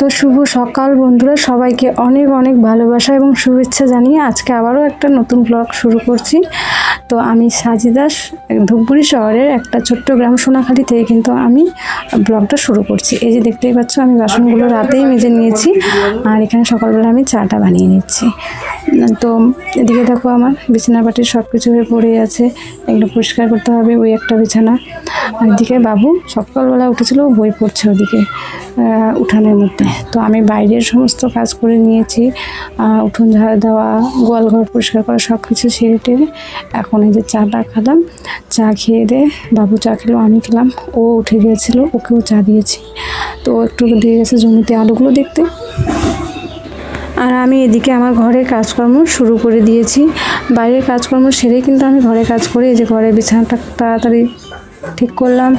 তো শুভ সকাল বন্ধুরা। সবাইকে অনেক অনেক ভালোবাসা এবং শুভেচ্ছা জানিয়ে আজকে আবারও একটা নতুন ব্লগ শুরু করছি। তো আমি সাজিদাস, ধূপগুড়ি শহরের একটা ছোট্ট গ্রাম সোনাখালি থেকে কিন্তু আমি ব্লগটা শুরু করছি। এই যে দেখতেই পাচ্ছ, আমি বাসনগুলো রাতেই মেজে নিয়েছি আর এখানে সকালবেলা আমি চাটা বানিয়ে নিচ্ছি। তো এদিকে দেখো আমার বিছানা পাটি সব কিছু হয়ে পড়ে আছে। এগুলো পরিষ্কার করতে হবে, ওই একটা বিছানা। আর এদিকে বাবু সকালবেলা উঠেছিল বই পড়ছে ওদিকে উঠানের মধ্যে। তো আমি বাইরের সমস্ত কাজ করে নিয়েছি উঠোন ঝাড় দেওয়া, গোয়াল ঘর পরিষ্কার করা সব কিছু সেরে টেরে এখন এই যে চাটা খেলাম, চা খেয়ে দে, বাবু চা খেলো, আমি খেলাম, ও উঠে গিয়েছিল, ওকেও চা দিয়েছি। তো একটু দিয়ে গেছে জমিতে আলুগুলো দেখতে। আর আমি এদিকে আমার ঘরের কাজকর্ম শুরু করে দিয়েছি। বাইরের কাজকর্ম সেরে কিন্তু আমি ঘরে কাজ করি এই যে ঘরে বিছানাটা তাড়াতাড়ি ঠিক করলাম।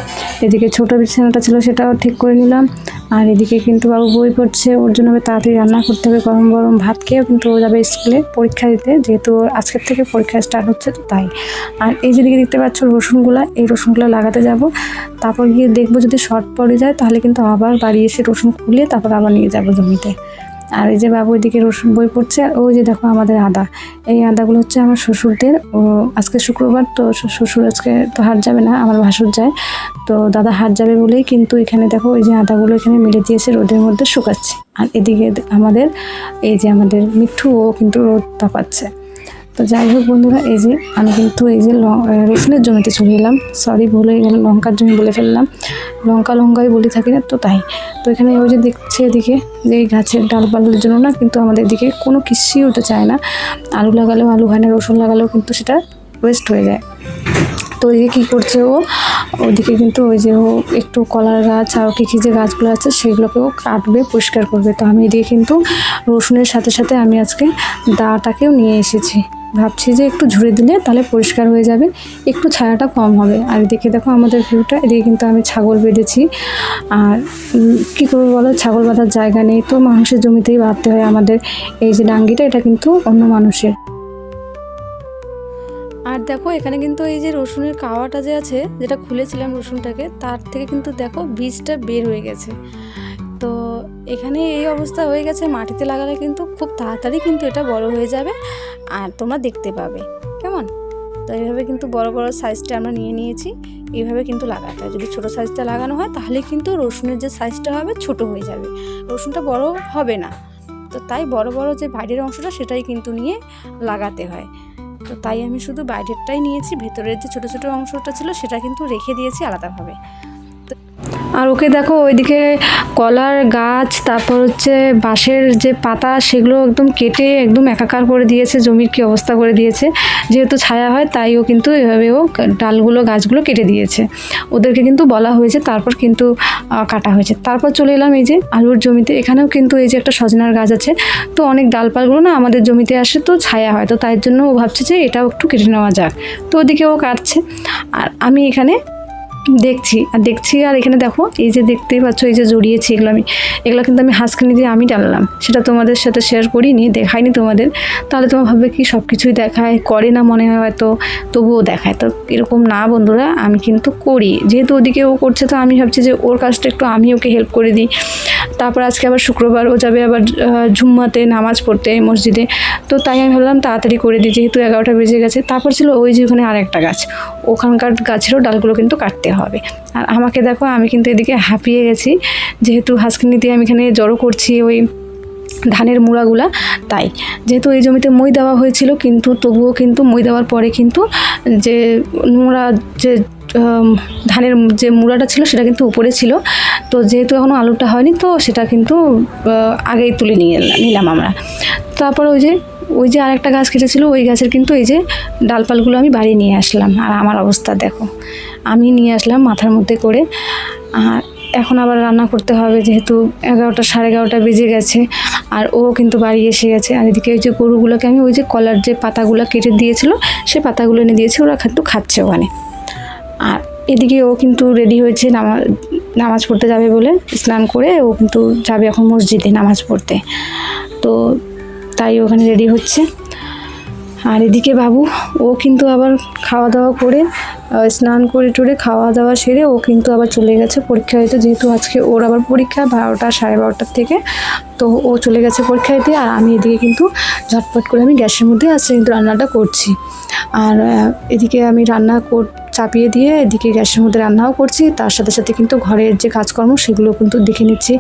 এদিকে ছোট বিছানাটা ছিল সেটাও ঠিক করে নিলাম। আর এদিকে কিন্তু বাবু বই পড়ছে, ওর জন্য তাড়াতাড়ি রান্না করতে হবে, গরম গরম ভাত খেয়েও কিন্তু ও যাবে স্কুলে পরীক্ষা দিতে, যেহেতু আজকের থেকে পরীক্ষা স্টার্ট হচ্ছে তো তাই। আর এই যেদিকে দেখতে পাচ্ছ রসুনগুলা, এই রসুনগুলো লাগাতে যাব। তারপর গিয়ে দেখব যদি শর্ট পড়ে যায়, তাহলে কিন্তু আবার বাড়ি এসে রসুন খুলে তারপর আবার নিয়ে যাব জমিতে। আর এই যে বাবু এদিকে রসুন বই পড়ছে, আর ওই যে দেখো আমাদের আদা। এই আদাগুলো হচ্ছে আমার শ্বশুরদের। ও, আজকে শুক্রবার, তো শ্বশুর আজকে তো হাট যাবে না, আমার ভাসুর যায়। তো দাদা হাট যাবে বলেই কিন্তু এখানে দেখো ওই যে আদাগুলো এখানে মিলে দিয়েছে, রোদের মধ্যে শুকাচ্ছে। আর এদিকে আমাদের, এই যে আমাদের মিঠু, ও কিন্তু রোদ তাপাচ্ছে। তো যাই হোক বন্ধুরা, এই যে আমি কিন্তু এই যে রসুনের জমিতে চলে এলাম সরি ভুলে গেল, লঙ্কার জমি বলে ফেললাম। লঙ্কা লঙ্কাই বলি থাকি না, তো তাই। তো এখানে ওই যে দেখছে এদিকে যে এই গাছের ডালপালার জন্য না, কিন্তু আমাদের এদিকে কোনো কিছুই হতে চায় না। আলু লাগালেও আলু হয় না, রসুন লাগালেও কিন্তু সেটা ওয়েস্ট হয়ে যায়। তো ওইদিকে কী করছে ও? ওইদিকে কিন্তু ওই যে ও একটু কলার গাছ আর কী কী যে গাছগুলো আছে সেগুলোকেও কাটবে, পরিষ্কার করবে। তো আমি এদিকে কিন্তু রসুনের সাথে সাথে আমি আজকে দাটাকেও নিয়ে এসেছি। ভাবছি যে একটু ঝুড়ে দিলে তাহলে পরিষ্কার হয়ে যাবে, একটু ছায়াটা কম হবে। আর দেখে দেখো আমাদের ভিউটা এদিকে কিন্তু আমি ছাগল বেঁধেছি। আর কী করব বলো, ছাগল বাঁধার জায়গা নেই। তো মানুষের জমিতেই বাঁধতে হয় আমাদের। এই যে ডাঙ্গিটা, এটা কিন্তু অন্য মানুষের। আর দেখো, এখানে কিন্তু এই যে রসুনের কাওয়াটা যে আছে, যেটা খুলেছিলাম রসুনটাকে, তার থেকে কিন্তু দেখো বীজটা বের হয়ে গেছে। তো এখানে এই অবস্থা হয়ে গেছে, মাটিতে লাগালে কিন্তু খুব তাড়াতাড়ি কিন্তু এটা বড় হয়ে যাবে আর তোমরা দেখতে পাবে, কেমন? তো এইভাবে কিন্তু বড় বড় সাইজটা আমরা নিয়ে নিয়েছি, এইভাবে কিন্তু লাগাতে হয়। যদি ছোটো সাইজটা লাগানো হয়, তাহলে কিন্তু রসুনের যে সাইজটা হবে ছোট হয়ে যাবে। রসুনটা বড় হবে না। তো তাই বড় বড় যে বাইরের অংশটা, সেটাই কিন্তু নিয়ে লাগাতে হয়। তো তাই আমি শুধু বাইরেরটাই নিয়েছি, ভেতরের যে ছোটো ছোটো অংশটা ছিল, সেটা কিন্তু রেখে দিয়েছি আলাদাভাবে। আর ওকে দেখো ওইদিকে কলার গাছ, তারপর হচ্ছে বাঁশের যে পাতা, সেগুলো একদম কেটে একদম একাকার করে দিয়েছে, জমির কি অবস্থা করে দিয়েছে। যেহেতু ছায়া হয়, তাই ও কিন্তু এভাবে ও ডালগুলো, গাছগুলো কেটে দিয়েছে। ওদেরকে কিন্তু বলা হয়েছে, তারপর কিন্তু কাটা হয়েছে। তারপর চলে এলাম এই যে আলুর জমিতে। এখানেও কিন্তু এই যে একটা সজনার গাছ আছে। তো অনেক ডালপালগুলো না আমাদের জমিতে আসে, তো ছায়া হয়। তো তাই জন্য ও ভাবছে যে এটাও একটু কেটে নেওয়া যাক। তো ওদিকে ও কাটছে। আর আমি এখানে দেখছি, আর দেখছি, আর এখানে দেখো, এই যে দেখতেই পাচ্ছ, এই যে জড়িয়েছি এগুলো আমি, এগুলো কিন্তু আমি হাঁসখানি দিয়ে আমি টানলাম। সেটা তোমাদের সাথে শেয়ার করিনি, দেখাইনি তোমাদের। তাহলে তোমার ভাববে কি সব কিছুই দেখায়, করে না মনে হয় হয়তো, তবুও দেখায়। তো এরকম না বন্ধুরা, আমি কিন্তু করি। যেহেতু ওদিকে ও করছে, তো আমি ভাবছি যে ওর কাজটা একটু আমি ওকে হেল্প করে দিই। তারপর আজকে আবার শুক্রবার, ও যাবে আবার ঝুম্মাতে নামাজ পড়তে মসজিদে। তো তাই আমি ভাবলাম তাড়াতাড়ি করে দিই, যেহেতু এগারোটা বেজে গেছে। তারপর ছিল ওই যে ওখানে আরেকটা গাছ। ওখানকার গাছেরও ডালগুলো কিন্তু কাটতে হবে। আর আমাকে দেখো, আমি কিন্তু এদিকে হাঁপিয়ে গেছি। যেহেতু হাঁসখানি দিয়ে আমি এখানে জড়ো করছি ওই ধানের মুড়াগুলা, তাই। যেহেতু এই জমিতে মই দেওয়া হয়েছিল, কিন্তু তবুও কিন্তু মই দেওয়ার পরে কিন্তু যে নোংরা যে ধানের যে মুড়াটা ছিল, সেটা কিন্তু উপরে ছিল। তো যেহেতু এখনও আলুটা হয়নি, তো সেটা কিন্তু আগেই তুলে নিয়ে নিলাম আমরা। তারপর ওই যে ওই যে আরেকটা গাছ কেটেছিল, ওই গাছের কিন্তু এই যে ডালপালগুলো আমি বাড়ি নিয়ে আসলাম। আর আমার অবস্থা দেখো। আমি নিয়ে আসলাম মাথার মধ্যে করে। আর এখন আবার রান্না করতে হবে যেহেতু এগারোটা, সাড়ে এগারোটা বেজে গেছে। আর ও কিন্তু বাড়ি এসে গেছে। আর এদিকে ওই যে গরুগুলোকে আমি ওই যে কলার যে পাতাগুলো কেটে দিয়েছিল, সে পাতাগুলো এনে দিয়েছে, ওরা কিন্তু খাচ্ছে ওখানে। আর এদিকে ও কিন্তু রেডি হয়েছে নামাজ নামাজ পড়তে যাবে বলে স্নান করে। ও কিন্তু যাবে এখন মসজিদে নামাজ পড়তে। তো তাই ওখানে রেডি হচ্ছে। আর এদিকে বাবু, ও কিন্তু আবার খাওয়া দাওয়া করে স্নান করে টুরে খাওয়া দাওয়া সেরে ও কিন্তু আবার চলে গেছে পরীক্ষা দিতে যেহেতু আজকে ওর আবার পরীক্ষা বারোটা সাড়ে বারোটার থেকে, তো ও চলে গেছে পরীক্ষা দিতে আর আমি এদিকে কিন্তু ঝটপট করে আমি গ্যাসের মধ্যে আজকে কিন্তু রান্নাটা করছি। আর এদিকে আমি রান্না কর চাপিয়ে দিয়ে এদিকে গ্যাসের মধ্যে রান্নাও করছি। তার সাথে সাথে কিন্তু ঘরের যে কাজকর্ম, সেগুলো কিন্তু দেখে নিচ্ছি।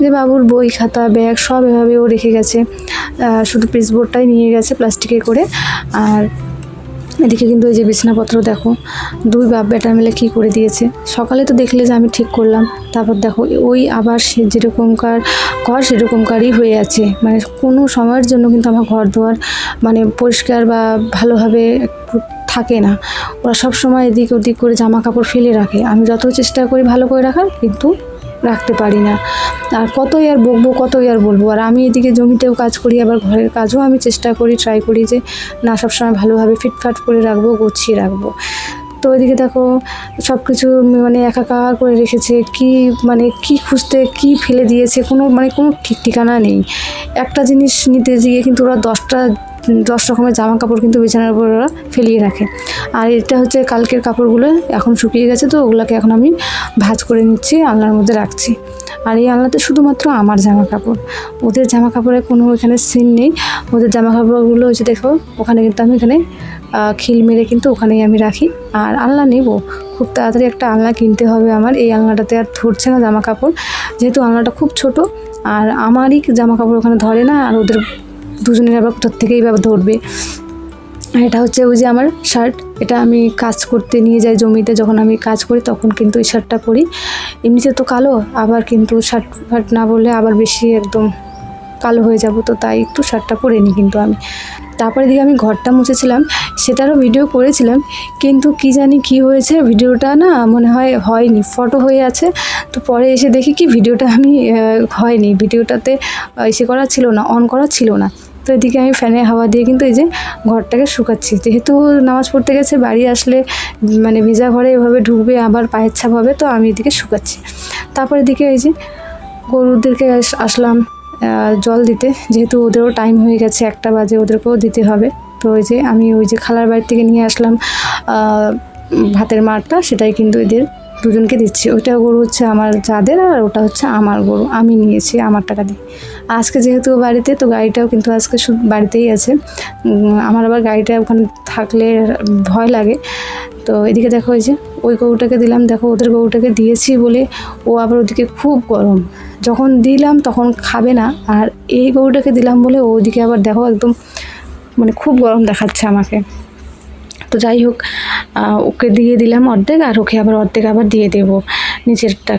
যে বাবুর বই, খাতা, ব্যাগ সব এভাবেও রেখে গেছে। শুধু পিসবোর্ডটাই নিয়ে গেছে প্লাস্টিকে করে। আর এদিকে কিন্তু এই যে বিছানাপত্র দেখো, দুই বাপ বেটা মিলে কী করে দিয়েছে? সকালে তো দেখলে যে আমি ঠিক করলাম, তারপর দেখো ওই আবার সে যেরকমকার ঘর সেরকমকারই হয়ে আছে। মানে কোনো সময়ের জন্য কিন্তু আমার ঘর দুয়ার মানে পরিষ্কার বা ভালোভাবে থাকে না। ওরা সব সময় এদিক ওদিক করে জামা কাপড় ফেলে রাখে। আমি যত চেষ্টা করি ভালো করে রাখার, কিন্তু রাখতে পারি না। আর কতই আর বকবো, কতই আর বলব। আর আমি এদিকে জমিতেও কাজ করি, আবার ঘরের কাজও আমি চেষ্টা করি ট্রাই করি যে না সবসময় ভালোভাবে ফিটফাট করে রাখব, গুছিয়ে রাখব। তো ওইদিকে দেখো সব কিছু মানে একাকার করে রেখেছে, কি মানে কি খুঁজতে, কি ফেলে দিয়েছে, কোনো মানে কোনো ঠিক ঠিকানা নেই। একটা জিনিস নিতে গিয়ে কিন্তু ওরা দশটা দশ রকমের জামা কাপড় কিন্তু বিছানার উপর ওরা ফেলিয়ে রাখে। আর এটা হচ্ছে কালকের কাপড়গুলো এখন শুকিয়ে গেছে তো, ওগুলোকে এখন আমি ভাজ করে নিচ্ছি, আলনার মধ্যে রাখছি। আর এই আলনাতে শুধুমাত্র আমার জামা কাপড়। ওদের জামা কাপড়ের কোনো এখানে সিন নেই। ওদের জামা কাপড়গুলো হচ্ছে দেখো, ওখানে কিন্তু আমি এখানে খিল মেরে কিন্তু ওখানেই আমি রাখি। আর আলনা নেব। খুব তাড়াতাড়ি একটা আলনা কিনতে হবে আমার। এই আলনাটাতে আর ধরছে না জামা কাপড়। যেহেতু আলনাটা খুব ছোট, আর আমারই জামা কাপড় ওখানে ধরে না, আর ওদের দুজনের আবার কোথার থেকেই বা ধরবে। আর এটা হচ্ছে ওই যে আমার শার্ট এটা আমি কাজ করতে নিয়ে যাই জমিতে, যখন আমি কাজ করি তখন কিন্তু এই শার্টটা পরি। এমনিতে তো কালো, আবার কিন্তু শার্ট ফার্ট না বললে আবার বেশি একদম কালো হয়ে যাব, তো তাই একটু শার্টটা পরে নিই কিন্তু আমি। তারপরে দিকে আমি ঘরটা মুছেছিলাম, সেটারও ভিডিও করেছিলাম, কিন্তু কি জানি কি হয়েছে ভিডিওটা না মনে হয় হয়নি ফটো হয়ে আছে, তো পরে এসে দেখি কি ভিডিওটা আমি হয়নি। ভিডিওটাতে এসে করা ছিল না অন করা ছিল না। তো এদিকে আমি ফ্যানের হাওয়া দিয়ে কিন্তু এই যে ঘরটাকে শুকাচ্ছি। যেহেতু নামাজ পড়তে গেছে, বাড়ি আসলে মানে ভেজা ঘরে এভাবে ঢুকবে, আবার পায়ের ছাপ হবে, তো আমি এদিকে শুকাচ্ছি। তারপর এদিকে এই যে গরুদেরকে আসলাম জল দিতে। যেহেতু ওদেরও টাইম হয়ে গেছে, একটা বাজে, ওদেরকেও দিতে হবে। তো ওই যে আমি ওই যে খালার বাড়ি থেকে নিয়ে আসলাম ভাতের মারটা সেটাই কিন্তু এদের দুজনকে দিচ্ছি। ওইটা গরু হচ্ছে আমার যাদের আর ওটা হচ্ছে আমার গরু। আমি নিয়েছি, আমার টাকা দিয়ে। আজকে যেহেতু বাড়িতে, তো গাড়িটাও কিন্তু আজকে শুধু বাড়িতেই আছে। আমার আবার গাড়িটা ওখানে থাকলে ভয় লাগে। তো এদিকে দেখো ওই যে, ওই গরুটাকে দিলাম। দেখো, ওদের গরুটাকে দিয়েছি বলে ও আবার ওদিকে খুব গরম। যখন দিলাম তখন খাবে না। আর এই গরুটাকে দিলাম বলে ওদিকে আবার দেখো একদম মানে খুব গরম দেখাচ্ছে আমাকে। তো যাই হোক ওকে দিয়ে দিলাম অর্ধেক আর ওকে আবার অর্ধেক আবার দিয়ে দেবো নিচেরটা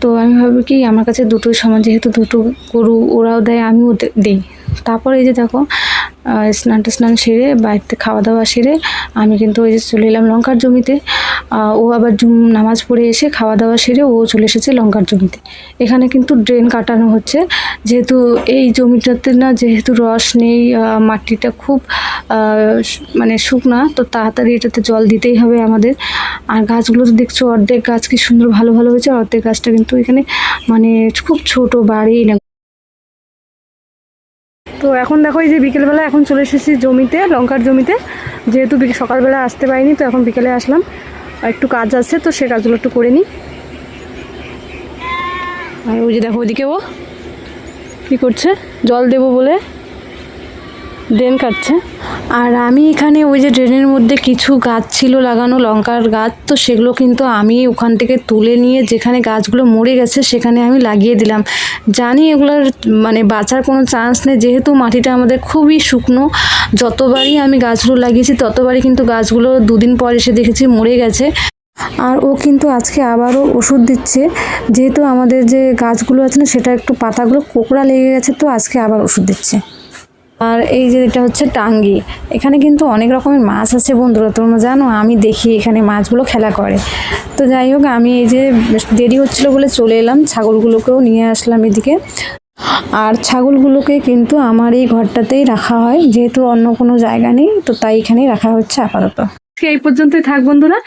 তো আমি ভাবি কি, আমার কাছে দুটোই সমান, যেহেতু দুটো গরু ওরাও দেয়, আমিও দিই। তারপরে এই যে দেখো স্নান স্নান সেরে বাড়িতে খাওয়া দাওয়া সেরে আমি কিন্তু ওই যে চলে এলাম লঙ্কার জমিতে। ও আবার জুম- নামাজ পড়ে এসে খাওয়া দাওয়া সেরে ও চলে এসেছে লঙ্কার জমিতে। এখানে কিন্তু ড্রেন কাটানো হচ্ছে। যেহেতু এই জমিটাতে না যেহেতু রস নেই মাটিটা খুব মানে শুকনা, তো তাড়াতাড়ি এটাতে জল দিতেই হবে আমাদের। আর গাছগুলো তো দেখছ অর্ধেক গাছ কি সুন্দর ভালো ভালো হয়েছে, অর্ধেক গাছটা কিন্তু এখানে মানে খুব ছোট, বাড়ি তো এখন দেখো এই যে বিকেলবেলা এখন চলে এসেছি জমিতে, লঙ্কার জমিতে। যেহেতু সকালবেলা আসতে পারিনি, তো এখন বিকেলে আসলাম। আর একটু কাজ আছে, তো সে কাজগুলো একটু করে নিই। আর ওই যে দেখো ওইদিকে ও কী করছে? জল দেব বলে। ড্রেন কাটছে। আর আমি এখানে ওই যে ড্রেনের মধ্যে কিছু গাছ ছিল লাগানো, লঙ্কার গাছ, তো সেগুলো কিন্তু আমি ওখান থেকে তুলে নিয়ে যেখানে গাছগুলো মরে গেছে সেখানে আমি লাগিয়ে দিলাম। জানি এগুলোর মানে বাঁচার কোনো চান্স নেই, যেহেতু মাটিটা আমাদের খুবই শুকনো, যতবারই আমি গাছগুলো লাগিয়েছি ততবারই কিন্তু গাছগুলো দুদিন পর এসে দেখেছি মরে গেছে। আর ও কিন্তু আজকে আবারও ওষুধ দিচ্ছে, যেহেতু আমাদের যে গাছগুলো আছে না, সেটা একটু পাতাগুলো কোকড়া লেগে গেছে, তো আজকে আবার ওষুধ দিচ্ছে। আর এই যে এটা হচ্ছে টাঙ্গি। এখানে কিন্তু অনেক রকমের মাছ আছে বন্ধুরা, তোমরা জানো, আমি দেখি এখানে মাছগুলো খেলা করে। তো যাই হোক, আমি এই যে দেরি হচ্ছিল বলে চলে এলাম, ছাগলগুলোকেও নিয়ে আসলাম এদিকে। আর ছাগলগুলোকে কিন্তু আমার এই ঘরটাতেই রাখা হয়, যেহেতু অন্য কোনো জায়গা নেই, তো তাই এখানেই রাখা হচ্ছে আপাতত। আজকে এই পর্যন্তই থাক বন্ধুরা।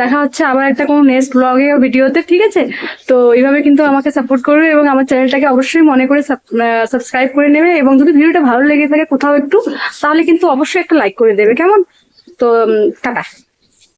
দেখা হচ্ছে আবার একটা কোনো নেক্সট ব্লগে ভিডিওতে ঠিক আছে? তো এইভাবে কিন্তু আমাকে সাপোর্ট করবে এবং আমার চ্যানেলটাকে অবশ্যই মনে করে সাবস্ক্রাইব করে নেবে এবং যদি ভিডিওটা ভালো লেগে থাকে কোথাও একটু, তাহলে কিন্তু অবশ্যই একটা লাইক করে দেবে, কেমন? তো টাটা।